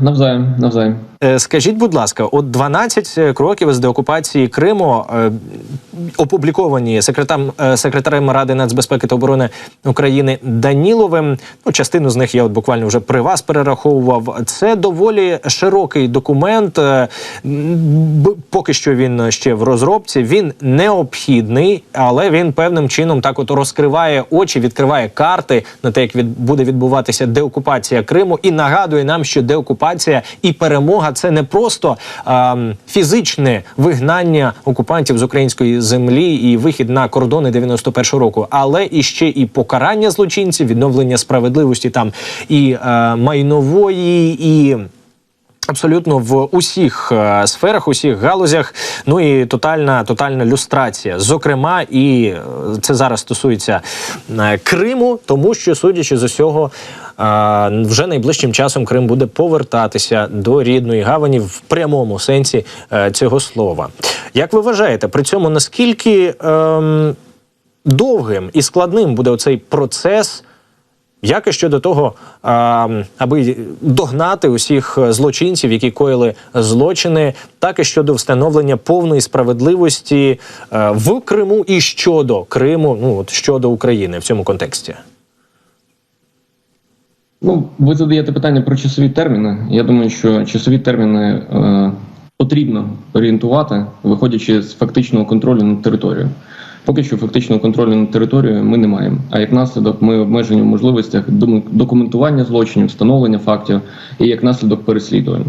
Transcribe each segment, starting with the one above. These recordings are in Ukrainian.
Навзаєм, навзаєм. Е, Скажіть, будь ласка, от 12 кроків з деокупації Криму е, опубліковані секретарем, е, секретарем Ради нацбезпеки та оборони України Даніловим. Ну, частину з них я от буквально вже при вас перераховував. Це доволі широкий документ. е, Поки що він ще в розробці. Він необхідний, але він певним чином так от розкриває очі, відкриває карти на те, як від, буде відбуватися деокупація Криму, і нагадує нам, що деокупація і перемога це не просто а, фізичне вигнання окупантів з української землі і вихід на кордони 91-го року, але і ще і покарання злочинців, відновлення справедливості там і е, майнової, і Абсолютно в усіх е, сферах, усіх галузях. Ну і тотальна тотальна люстрація. Зокрема, і е, це зараз стосується е, Криму, тому що, судячи з усього, е, вже найближчим часом Крим буде повертатися до рідної гавані в прямому сенсі е, цього слова. Як ви вважаєте, при цьому наскільки ем, довгим і складним буде оцей процес? Як і щодо того, аби догнати усіх злочинців, які коїли злочини, так і щодо встановлення повної справедливості е, в Криму і щодо Криму, ну от щодо України в цьому контексті. Ну, ви задаєте питання про часові терміни. Я думаю, що часові терміни е, потрібно орієнтувати, виходячи з фактичного контролю над територією. Поки що фактичного контролю над територією ми не маємо. А як наслідок, ми обмежені в можливостях документування злочинів, встановлення фактів і як наслідок переслідувань.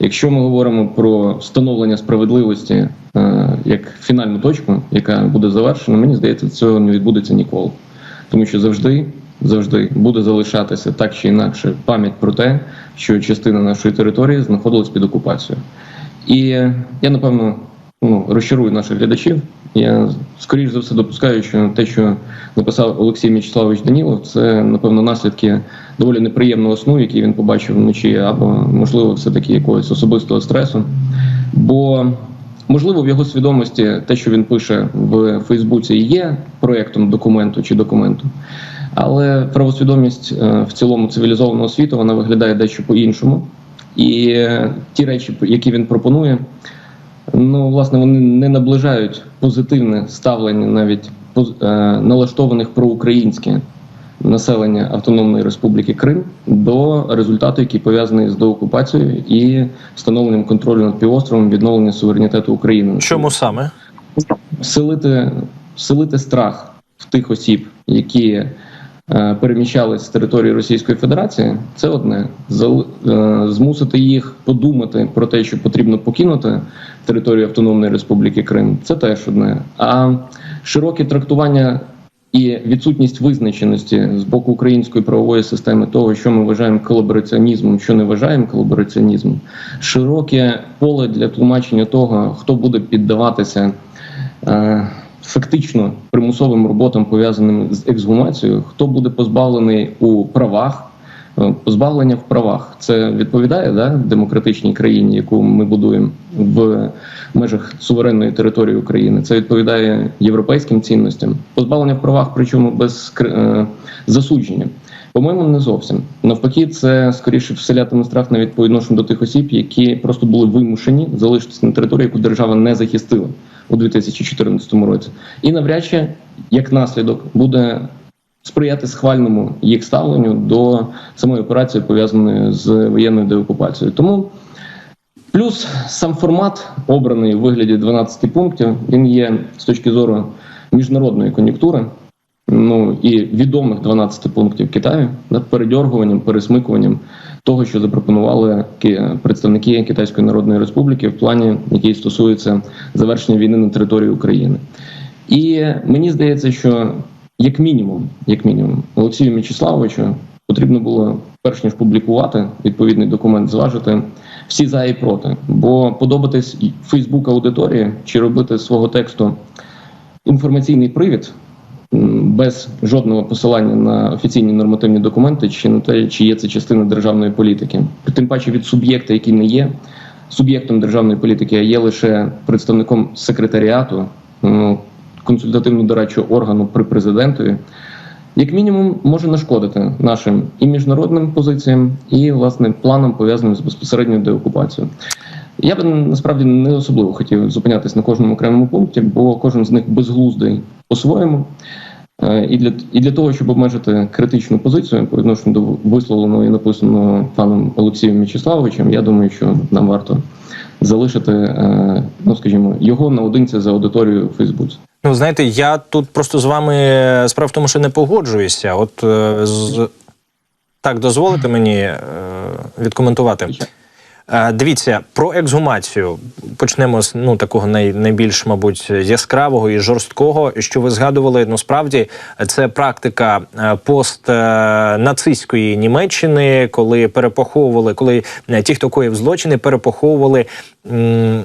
Якщо ми говоримо про встановлення справедливості е, як фінальну точку, яка буде завершена, мені здається, цього не відбудеться ніколи. Тому що завжди, завжди буде залишатися так чи інакше пам'ять про те, що частина нашої території знаходилась під окупацією. І я напевно ну, розчарую наших глядачів. Я скоріш за все допускаю, що те, що написав Олексій Мячеславович Данілов, це напевно наслідки доволі неприємного сну, який він побачив вночі, або можливо, все таки якогось особистого стресу. Бо Можливо, в його свідомості те, що він пише в Фейсбуці, є проєктом документу чи документу, але правосвідомість е, в цілому цивілізованого світу вона виглядає дещо по-іншому. І ті речі, які він пропонує, ну власне вони не наближають позитивне ставлення навіть е, налаштованих проукраїнське населення Автономної Республіки Крим до результату, який пов'язаний з деокупацією і встановленням контролю над півостровом, відновлення суверенітету України. Чому саме? Вселити, вселити страх в тих осіб, які переміщались з території Російської Федерації, це одне. Е, Змусити їх подумати про те, що потрібно покинути територію Автономної Республіки Крим, це теж одне. А широке трактування і відсутність визначеності з боку української правової системи того, що ми вважаємо колабораціонізмом, що не вважаємо колабораціонізмом, широке поле для тлумачення того, хто буде піддаватися е, фактично примусовим роботам, пов'язаним з ексгумацією, хто буде позбавлений у правах. Е, Позбавлення в правах це відповідає да, демократичній країні, яку ми будуємо в межах суверенної території України. Це відповідає європейським цінностям. Позбавлення в правах, причому без е, засудження. По-моєму, не зовсім навпаки, це скоріше вселятиме страх навіть по відношенню до тих осіб, які просто були вимушені залишитися на території, яку держава не захистила у 2014 році, і навряд чи як наслідок буде сприяти схвальному їх ставленню до самої операції, пов'язаної з воєнною деокупацією. Тому плюс сам формат обраний у вигляді 12 пунктів. Він є з точки зору міжнародної кон'юнктури. Ну і відомих 12 пунктів Китаю над передьоргуванням, пересмикуванням того, що запропонували ки- представники Китайської Народної Республіки в плані, який стосується завершення війни на території України. І мені здається, що як мінімум, як мінімум, Олексію Мячеславовичу потрібно було перш ніж публікувати відповідний документ, зважити всі за і проти, бо подобатись Фейсбук аудиторії чи робити свого тексту інформаційний привід без жодного посилання на офіційні нормативні документи, чи на те, чи є це частина державної політики, тим паче від суб'єкта, який не є суб'єктом державної політики, а є лише представником секретаріату ну, консультативно дорадчого органу при президентові. як мінімум може нашкодити нашим і міжнародним позиціям, і власне планам пов'язаним з безпосередньою деокупацією. Я би насправді не особливо хотів зупинятися на кожному окремому пункті, бо кожен з них безглуздий по-своєму. Е, І для і для того, щоб обмежити критичну позицію по відношенню до висловленого і написаного паном Олексієм Мячеславовичем, я думаю, що нам варто залишити, е, ну скажімо, його наодинці за аудиторією в Фейсбуці. Ну, знаєте, я тут просто з вами справа в тому, що не погоджуюся. От е, з... так дозволите мені е, відкоментувати. Е, Дивіться про ексгумацію. Почнемо з ну такого най, найбільш, мабуть, яскравого і жорсткого, що ви згадували. Ну справді це практика е, постнацистської Німеччини, коли перепоховували, коли е, ті, хто коїв злочини, перепоховували. м,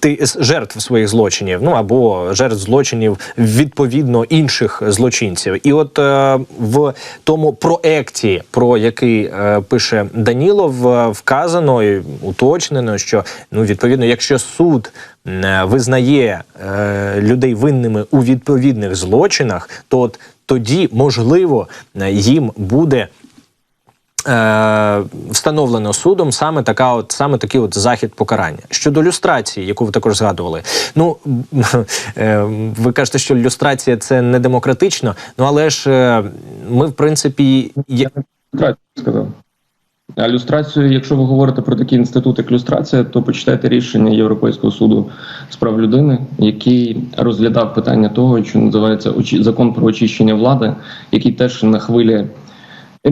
ти жертв своїх злочинів, ну або жертв злочинів відповідно інших злочинців. І от е, в тому проекті, про який е, пише Данілов, е, вказано і уточнено, що ну відповідно, якщо суд е, визнає е, людей винними у відповідних злочинах, то от тоді можливо е, їм буде. Е, встановлено судом саме така, от саме такий от захід покарання щодо люстрації, яку ви також згадували. Ну е, ви кажете, що люстрація це не демократично. Ну але ж е, ми, в принципі, є... Люстрацію сказав. А люстрацію, якщо ви говорите про такий інститут, як люстрація, то почитайте рішення Європейського суду з прав людини, який розглядав питання того, що називається закон про очищення влади, який теж на хвилі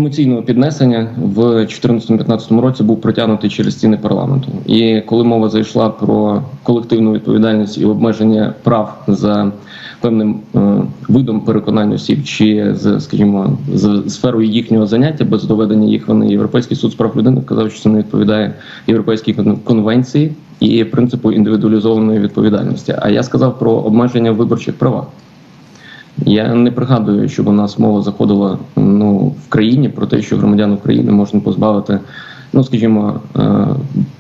емоційного піднесення в 2014-2015 році був протягнутий через стіни парламенту. І коли мова зайшла про колективну відповідальність і обмеження прав за певним е, видом переконань осіб, чи з, скажімо, з сферою їхнього заняття без доведення їх вини, європейський суд з прав людини вказав, що це не відповідає європейській кон- конвенції і принципу індивідуалізованої відповідальності. А я сказав про обмеження виборчих правах. Я не пригадую, щоб у нас мова заходила ну в країні про те, що громадян України можна позбавити, ну скажімо, е,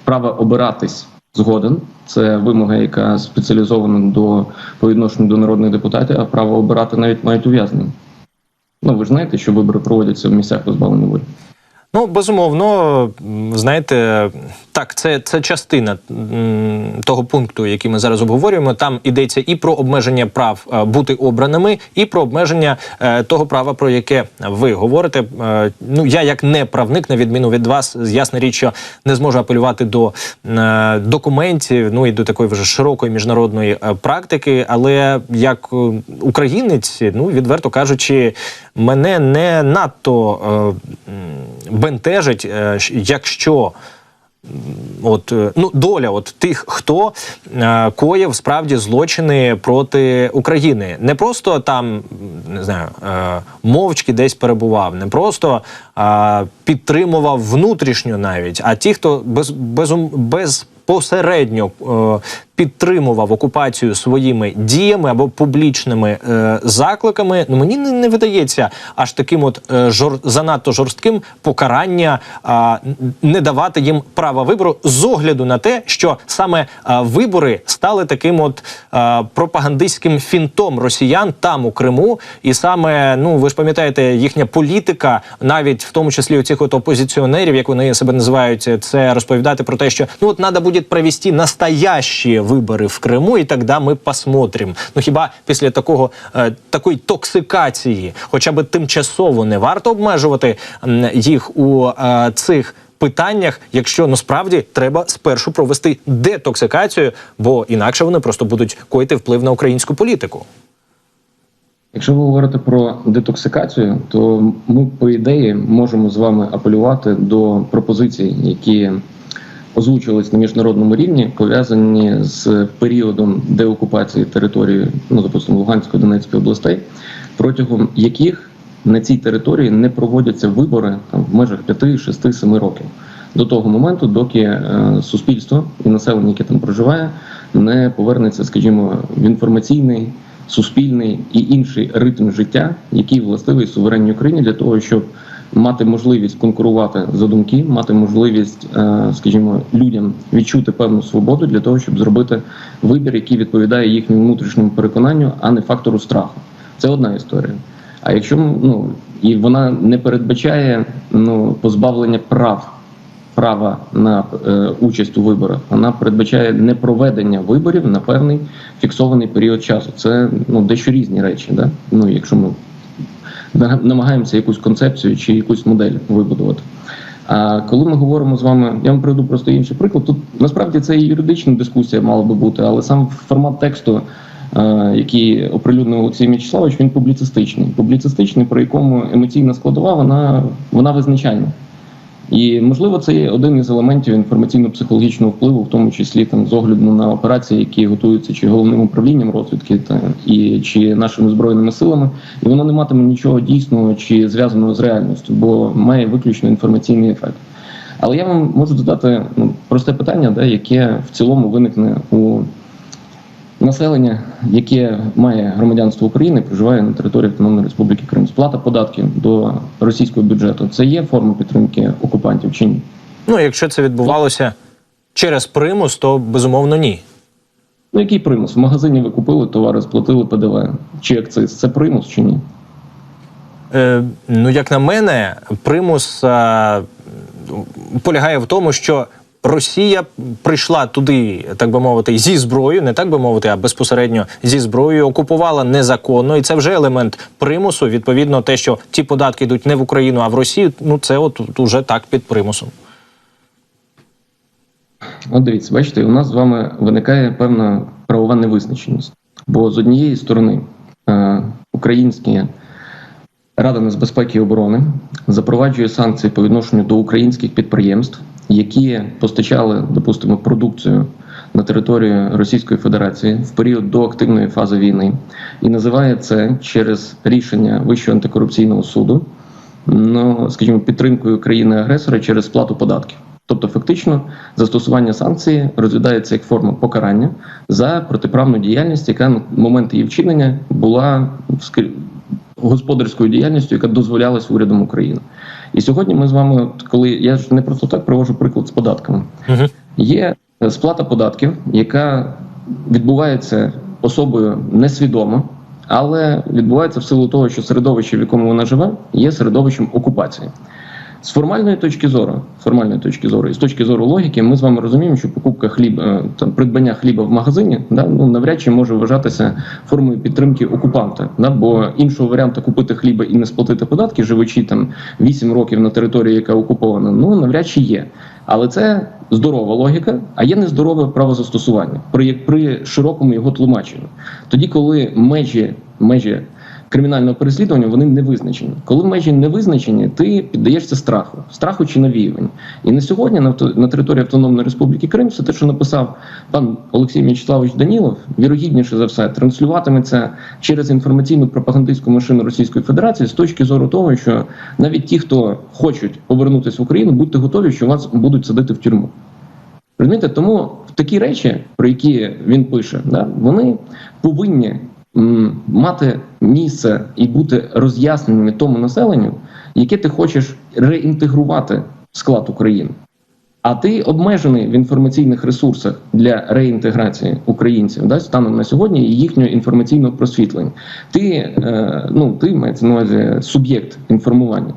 права обиратись згоден. Це вимога, яка спеціалізована до по відношенню до народних депутатів, а право обирати навіть мають ув'язнення. Ну ви ж знаєте, що вибори проводяться в місцях позбавлення волі. Ну, безумовно, знаєте, так, це, це частина того пункту, який ми зараз обговорюємо. Там йдеться і про обмеження прав е, бути обраними, і про обмеження е, того права, про яке ви говорите. Е, ну, я як не правник, на відміну від вас, ясна річ, що не зможу апелювати до документів, ну і до такої вже широкої міжнародної практики. Але як українець, ну відверто кажучи, мене не надто бентежить, е, якщо. От е, ну доля, от тих, хто е, коїв справді злочини проти України, не просто там не знаю, мовчки десь перебував, не просто підтримував внутрішньо навіть, а ті, хто без, безум, безпосередньо е, підтримував окупацію своїми діями або публічними е, закликами, ну мені не, не видається аж таким от е, жор, занадто жорстким покарання а, не давати їм права вибору з огляду на те, що саме а, вибори стали таким от а, пропагандистським фінтом росіян там у Криму, і саме ну ви ж пам'ятаєте, їхня політика, навіть в тому числі у цих от опозиціонерів, як вони себе називають, це розповідати про те, що ну от треба буде провести настоящі вибори в Криму, і тоді ми посмотрим. Ну хіба після такого е, такої токсикації, хоча б тимчасово не варто обмежувати їх у е, цих. Питаннях, якщо насправді треба спершу провести детоксикацію, бо інакше вони просто будуть коїти вплив на українську політику. Якщо ви говорите про детоксикацію, то ми, по ідеї, можемо з вами апелювати до пропозицій, які озвучувались на міжнародному рівні, пов'язані з періодом деокупації території, ну допустимо, Луганської Донецької областей, протягом яких на цій території не проводяться вибори там в межах 5, 6, 7 років. До того моменту, доки е, суспільство і населення, яке там проживає, не повернеться, скажімо, в інформаційний, суспільний і інший ритм життя, який властивий суверенній Україні для того, щоб мати можливість конкурувати за думки, мати можливість, е, скажімо, людям відчути певну свободу для того, щоб зробити вибір, який відповідає їхньому внутрішньому переконанню, а не фактору страху. Це одна історія. А якщо ну і вона не передбачає ну позбавлення прав права на е, участь у виборах, вона передбачає непроведення виборів на певний фіксований період часу. Це ну дещо різні речі, да? Ну якщо ми намагаємося якусь концепцію чи якусь модель вибудувати. А коли ми говоримо з вами, я вам приведу просто інший приклад. Тут насправді це і юридична дискусія мала би бути, але сам формат тексту, е, який оприлюднив Олексій Мячеславович, він публіцистичний. Публіцистичний, при якому емоційна складова, вона, вона визначальна. І можливо, це є один із елементів інформаційно-психологічного впливу, в тому числі там з огляду на операції, які готуються чи головним управлінням розвідки, та і чи нашими збройними силами, і воно не матиме нічого дійсного чи зв'язаного з реальністю, бо має виключно інформаційний ефект. Але я вам можу задати ну, просте питання, да, яке в цілому виникне у населення, яке має громадянство України, проживає на території Автономної Республіки Крим. Сплата податків до російського бюджету це є форма підтримки окупантів чи ні? Ну, якщо це відбувалося через примус, то безумовно ні. Ну, який примус? В магазині ви купили товари, сплатили ПДВ чи акциз. Це примус чи ні? Е, Ну, як на мене, примус е, полягає в тому, що Росія прийшла туди, так би мовити, зі зброєю, не так би мовити, а безпосередньо зі зброєю, окупувала незаконно, і це вже елемент примусу. Відповідно, те, що ті податки йдуть не в Україну, а в Росію. Ну це от уже так під примусом. От дивіться, бачите, у нас з вами виникає певна правова невизначеність. Бо з однієї сторони е, українські Рада нацбезпеки і оборони запроваджує санкції по відношенню до українських підприємств які постачали, допустимо, продукцію на територію Російської Федерації в період до активної фази війни, і називає це через рішення Вищого антикорупційного суду, ну скажімо, підтримкою країни-агресора через сплату податків. Тобто, фактично, застосування санкції розглядається як форма покарання за протиправну діяльність, яка на момент її вчинення була господарською діяльністю, яка дозволялась урядом України. І сьогодні ми з вами, коли я ж не просто так привожу приклад з податками, угу. є сплата податків, яка відбувається особою несвідомо, але відбувається в силу того, що середовище, в якому вона живе, є середовищем окупації. З формальної точки зору, формальної точки зору, і з точки зору логіки, ми з вами розуміємо, що покупка хліба, там придбання хліба в магазині, да, ну навряд чи може вважатися формою підтримки окупанта. Да, бо іншого варіанту купити хліба і не сплатити податки, живучи там 8 років на території, яка окупована, ну навряд чи є. Але це здорова логіка, а є нездорове правозастосування при при широкому його тлумаченні. Тоді, коли межі межі кримінального переслідування вони не визначені. Коли межі не визначені, ти піддаєшся страху, страху чи навіювань. І на сьогодні на території Автономної Республіки Крим все те, що написав пан Олексій М'ячеславович Данілов, вірогідніше за все, транслюватиметься через інформаційну пропагандистську машину Російської Федерації з точки зору того, що навіть ті, хто хочуть повернутися в Україну, будьте готові, що вас будуть садити в тюрму. Розумієте? Тому такі речі, про які він пише, да, вони повинні мати місце і бути роз'ясненими тому населенню, яке ти хочеш реінтегрувати в склад України. А ти обмежений в інформаційних ресурсах для реінтеграції українців да, станом на сьогодні і їхнього інформаційного просвітлення. Ти е, ну ти мається на увазі суб'єкт інформування,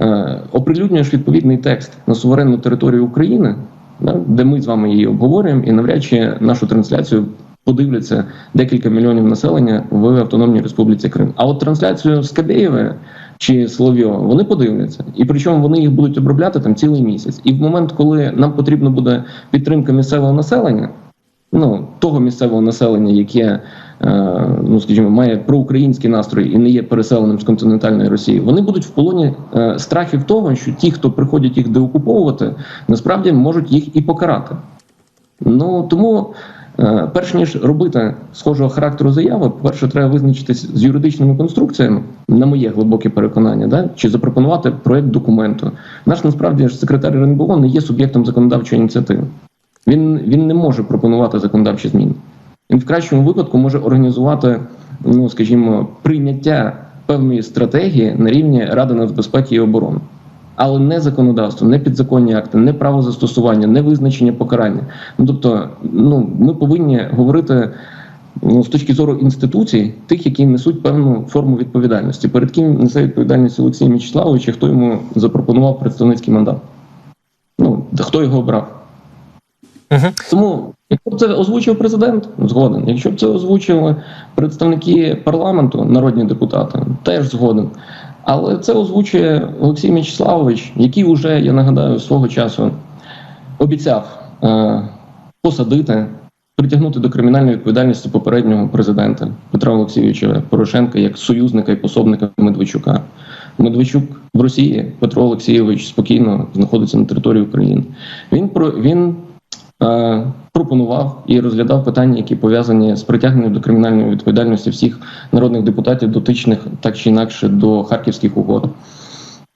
е, оприлюднюєш відповідний текст на суверенну територію України, да, де ми з вами її обговорюємо, і навряд чи нашу трансляцію подивляться декілька мільйонів населення в Автономній Республіці Крим. А от трансляцію з Кабєєвої чи Соловйова вони подивляться, і причому вони їх будуть обробляти там цілий місяць. І в момент, коли нам потрібна буде підтримка місцевого населення, ну того місцевого населення, яке е, ну скажімо, має проукраїнський настрої і не є переселеним з континентальної Росії, вони будуть в полоні е, страхів того, що ті, хто приходять їх деокуповувати, насправді можуть їх і покарати. Ну тому. Е, перш ніж робити схожого характеру заяви, по-перше, треба визначитись з юридичними конструкціями, на моє глибоке переконання, да? чи запропонувати проєкт документу. Наш насправді ж секретар РНБО не є суб'єктом законодавчої ініціативи. Він він не може пропонувати законодавчі зміни. Він в кращому випадку може організувати, ну скажімо, прийняття певної стратегії на рівні Ради нацбезпеки і оборони але не законодавство, не підзаконні акти, не право застосування, не визначення покарання. Ну тобто, ну ми повинні говорити ну, з точки зору інституцій, тих, які несуть певну форму відповідальності. Перед ким несе відповідальність Олексій Мічславович, і хто йому запропонував представницький мандат? Ну, хто його обрав? Угу. Тому, якщо б це озвучив президент, згоден. Якщо б це озвучили представники парламенту, народні депутати, теж згоден. Але це озвучує Олексій Мячеславович, який вже, я нагадаю, свого часу обіцяв е, посадити, притягнути до кримінальної відповідальності попереднього президента Петра Олексійовича Порошенка як союзника і пособника Медведчука. Медведчук в Росії Петро Олексійович спокійно знаходиться на території України. Він про він пропонував і розглядав питання, які пов'язані з притягненням до кримінальної відповідальності всіх народних депутатів, дотичних так чи інакше до харківських угод.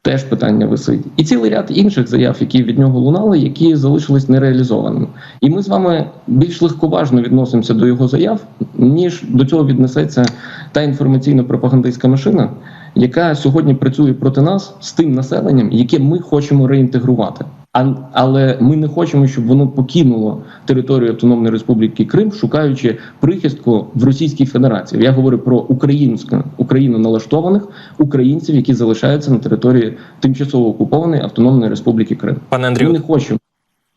Теж питання висить. І цілий ряд інших заяв, які від нього лунали, які залишились нереалізованими. І ми з вами більш легковажно відносимося до його заяв, ніж до цього віднесеться та інформаційно-пропагандистська машина, яка сьогодні працює проти нас з тим населенням, яке ми хочемо реінтегрувати. А, але ми не хочемо, щоб воно покинуло територію Автономної Республіки Крим, шукаючи прихистку в Російській Федерації. Я говорю про українську Україну налаштованих українців, які залишаються на території тимчасово окупованої Автономної Республіки Крим. Пане Ми Андрію, не хочемо